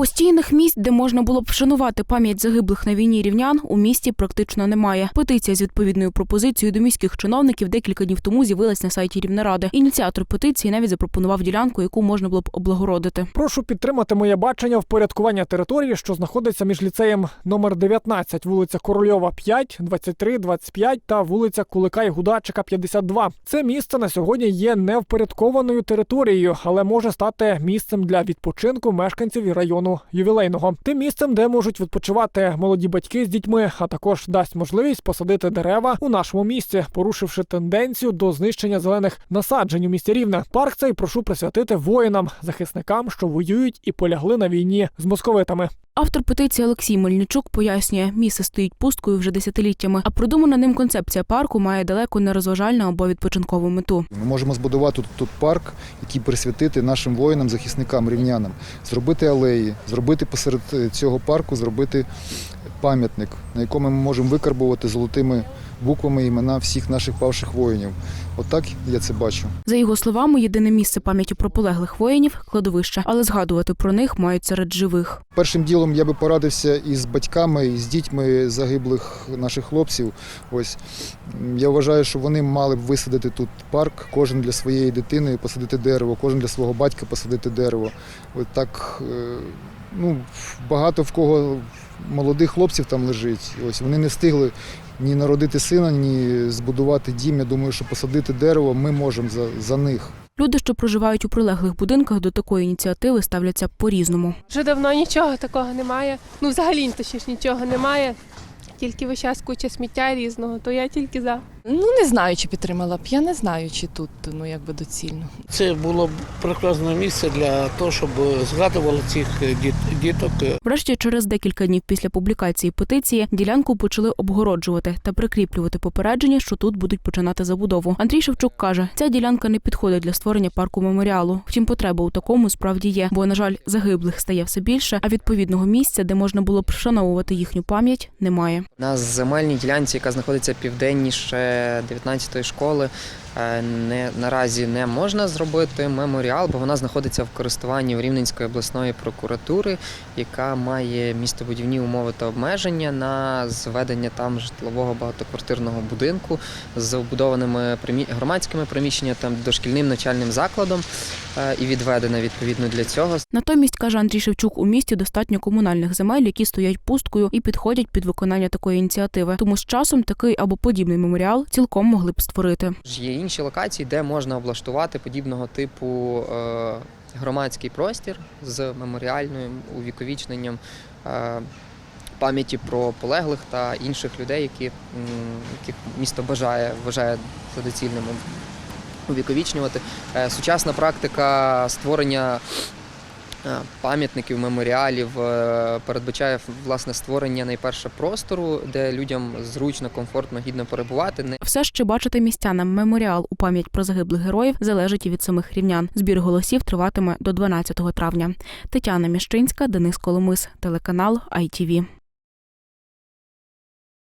Постійних місць, де можна було б вшанувати пам'ять загиблих на війні рівнян, у місті практично немає. Петиція з відповідною пропозицією до міських чиновників декілька днів тому з'явилась на сайті Рівнеради. Ініціатор петиції навіть запропонував ділянку, яку можна було б облагородити. Прошу підтримати моє бачення впорядкування території, що знаходиться між ліцеєм номер 19, вулиця Корольова 5, 23, 25 та вулиця Кулика і Гудачика 52. Це місце на сьогодні є невпорядкованою територією, але може стати місцем для відпочинку мешканців району ювілейного. Тим місцем, де можуть відпочивати молоді батьки з дітьми, а також дасть можливість посадити дерева у нашому місті, порушивши тенденцію до знищення зелених насаджень у місті Рівне. Парк цей прошу присвятити воїнам, захисникам, що воюють і полягли на війні з московитами. Автор петиції Олексій Мельничук пояснює, місце стоїть пусткою вже десятиліттями, а продумана ним концепція парку має далеко не розважальну або відпочинкову мету. Ми можемо збудувати тут, парк, який присвятити нашим воїнам, захисникам, рівнянам, зробити алеї, зробити посеред е, цього парку, зробити пам'ятник, на якому ми можемо викарбувати золотими буквами імена всіх наших павших воїнів. Отак я це бачу. За його словами, єдине місце пам'яті про полеглих воїнів кладовище, але згадувати про них мають серед живих. Першим ділом я би порадився із батьками, і з дітьми загиблих наших хлопців. Ось я вважаю, що вони мали б висадити тут парк, кожен для своєї дитини посадити дерево, кожен для свого батька посадити дерево. От так е, ну, багато в кого молодих хлопців там лежить. Ось вони не встигли ні народити сина, ні збудувати дім. Я думаю, що посадити дерево ми можемо за, за них. Люди, що проживають у прилеглих будинках, до такої ініціативи ставляться по-різному. Вже давно нічого такого немає. Ну, взагалі точніше нічого немає. Тільки весь час куча сміття різного, то я тільки за. Ну не знаю, чи підтримала б. Я не знаю, чи тут ну якби доцільно. Це було б прекрасне місце для того, щоб згадували цих діт- діток. Врешті, через декілька днів після публікації петиції ділянку почали обгороджувати та прикріплювати попередження, що тут будуть починати забудову. Андрій Шевчук каже, ця ділянка не підходить для створення парку меморіалу. Втім, потреба у такому справді є, бо на жаль, загиблих стає все більше, а відповідного місця, де можна було б вшановувати їхню пам'ять, немає. На земельній ділянці, яка знаходиться південніше 19-ї школи, е, не, наразі не можна зробити меморіал, бо вона знаходиться в користуванні в Рівненської обласної прокуратури, яка має містобудівні умови та обмеження на зведення там житлового багатоквартирного будинку з обудованими громадськими приміщеннями, та дошкільним навчальним закладом і відведена відповідно для цього. Натомість каже Андрій Шевчук, у місті достатньо комунальних земель, які стоять пусткою і підходять під виконання такої ініціативи. Тому з часом такий або подібний меморіал цілком могли б створити. Є інші локації, де можна облаштувати подібного типу е, громадський простір з меморіальним увіковічненням е, пам'яті про полеглих та інших людей, які, яких місто бажає, вважає за доцільним увіковічнювати. Е, Сучасна практика створення е, пам'ятників, меморіалів е, передбачає власне створення найперше простору, де людям зручно, комфортно, гідно перебувати. Не Все ще бачити містянам меморіал у пам'ять про загиблих героїв залежить і від самих рівнян. Збір голосів триватиме до 12 травня. Тетяна Міщинська, Денис Коломис, телеканал ITV.